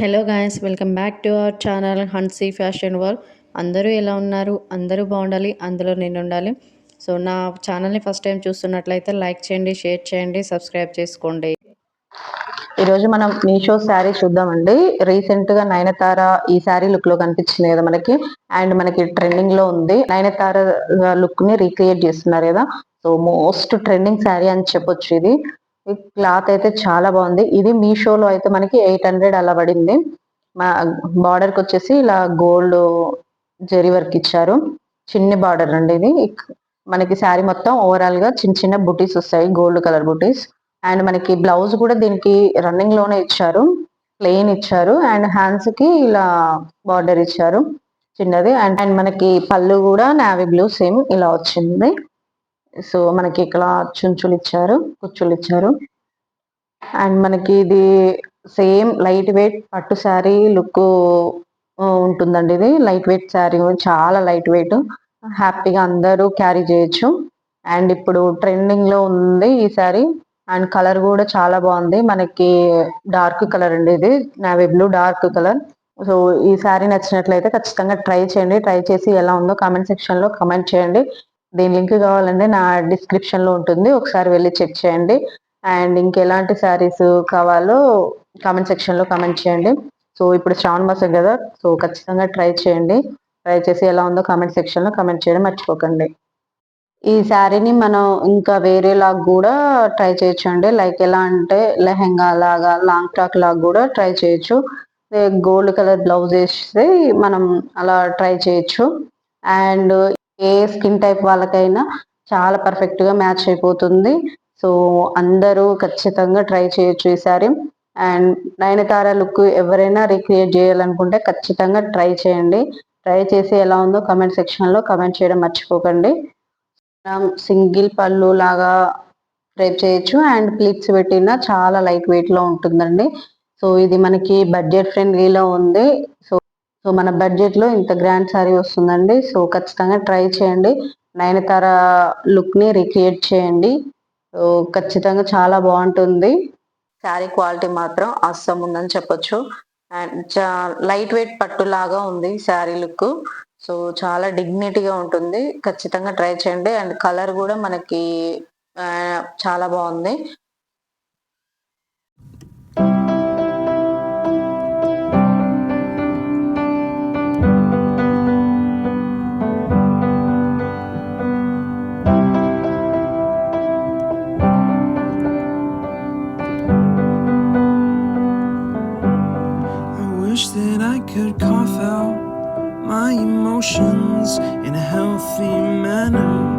Hello guys welcome back to our channel Hansi fashion world. అందరూ ఎలా ఉన్నారు? అందరూ బాగుండాలి అందులో నేను ఉండాలి సో నా ఛానల్ని ఫస్ట్ టైం చూస్తున్నట్లయితే లైక్ చేయండి షేర్ చేయండి సబ్స్క్రైబ్ చేసుకోండి. ఈరోజు మనం మీషో శారీ చూద్దామండి. రీసెంట్గా నయనతార ఈ శారీ లుక్లో కనిపించింది కదా మనకి? అండ్ మనకి ట్రెండింగ్లో ఉంది. నయనతార లుక్ని రీక్రియేట్ చేస్తున్నారు కదా? సో మోస్ట్ ట్రెండింగ్ శారీ అని చెప్పొచ్చు ఇది. ఈ క్లాత్ అయితే చాలా బాగుంది. ఇది మీషోలో అయితే మనకి ఎయిట్ హండ్రెడ్ అలా పడింది. మా బార్డర్కి వచ్చేసి ఇలా గోల్డ్ జరీ వర్క్ ఇచ్చారు. చిన్న బార్డర్ అండి ఇది. మనకి శారీ మొత్తం ఓవరాల్గా చిన్న చిన్న బుటీస్ వస్తాయి. గోల్డ్ కలర్ బుటీస్. అండ్ మనకి బ్లౌజ్ కూడా దీనికి రన్నింగ్లోనే ఇచ్చారు. ప్లెయిన్ ఇచ్చారు. అండ్ హ్యాండ్స్కి ఇలా బార్డర్ ఇచ్చారు. చిన్నది. అండ్ అండ్ మనకి పళ్ళు కూడా నావీ బ్లూ సేమ్ ఇలా వచ్చింది. సో మనకి ఇక్కడ చుంచులు ఇచ్చారు కుచ్చులు ఇచ్చారు అండ్ మనకి ఇది సేమ్ లైట్ వెయిట్ పట్టు శారీ లుక్ ఉంటుందండి ఇది. లైట్ వెయిట్ శారీ చాలా లైట్ వెయిట్. హ్యాపీగా అందరూ క్యారీ చేయొచ్చు. అండ్ ఇప్పుడు ట్రెండింగ్లో ఉంది ఈ శారీ. అండ్ కలర్ కూడా చాలా బాగుంది. మనకి డార్క్ కలర్ అండి ఇది. Navy blue dark colour. So ఈ శారీ నచ్చినట్లయితే ఖచ్చితంగా ట్రై చేయండి. ట్రై చేసి ఎలా ఉందో కామెంట్ సెక్షన్లో కామెంట్ చేయండి. దీని లింక్ కావాలంటే నా డిస్క్రిప్షన్లో ఉంటుంది. ఒకసారి వెళ్ళి చెక్ చేయండి. అండ్ ఇంకెలాంటి శారీస్ కావాలో కామెంట్ సెక్షన్లో కామెంట్ చేయండి. సో ఇప్పుడు శ్రావణ మాసం కదా సో ఖచ్చితంగా ట్రై చేయండి. ట్రై చేసి ఎలా ఉందో కామెంట్ సెక్షన్లో కామెంట్ చేయడం మర్చిపోకండి. ఈ శారీని మనం ఇంకా వేరేలాగా కూడా ట్రై చేయొచ్చు అండి. లైక్ ఎలా అంటే లెహెంగా లాగా లాంగ్ టాక్ లాగా కూడా ట్రై చేయొచ్చు. గోల్డ్ కలర్ బ్లౌజ్ వేస్తే మనం అలా ట్రై చేయొచ్చు. అండ్ ఏ స్కిన్ టైప్ వాళ్ళకైనా చాలా పర్ఫెక్ట్గా మ్యాచ్ అయిపోతుంది. సో అందరూ ఖచ్చితంగా ట్రై చేయొచ్చు ఈసారి అండ్ నయనతార లుక్ ఎవరైనా రీక్రియేట్ చేయాలనుకుంటే ఖచ్చితంగా ట్రై చేయండి. ట్రై చేసి ఎలా ఉందో కమెంట్ సెక్షన్లో కమెంట్ చేయడం మర్చిపోకండి. సింగిల్ పళ్ళు లాగా ట్రై చేయొచ్చు. అండ్ ప్లీట్స్ పెట్టిన చాలా లైట్ వెయిట్లో ఉంటుందండి. సో ఇది మనకి బడ్జెట్ ఫ్రెండ్లీలో ఉంది. సో సో మన బడ్జెట్లో ఇంత గ్రాండ్ సారీ వస్తుందండి. సో ఖచ్చితంగా ట్రై చేయండి. నయనతార లుక్ని రిక్రియేట్ చేయండి. సో ఖచ్చితంగా చాలా బాగుంటుంది. శారీ క్వాలిటీ మాత్రం అస్సం ఉందని చెప్పొచ్చు. అండ్ లైట్ వెయిట్ పట్టు లాగా ఉంది శారీ లుక్. సో చాలా డిగ్నిటీగా ఉంటుంది. ఖచ్చితంగా ట్రై చేయండి. అండ్ కలర్ కూడా మనకి చాలా బాగుంది. Emotions in a healthy manner.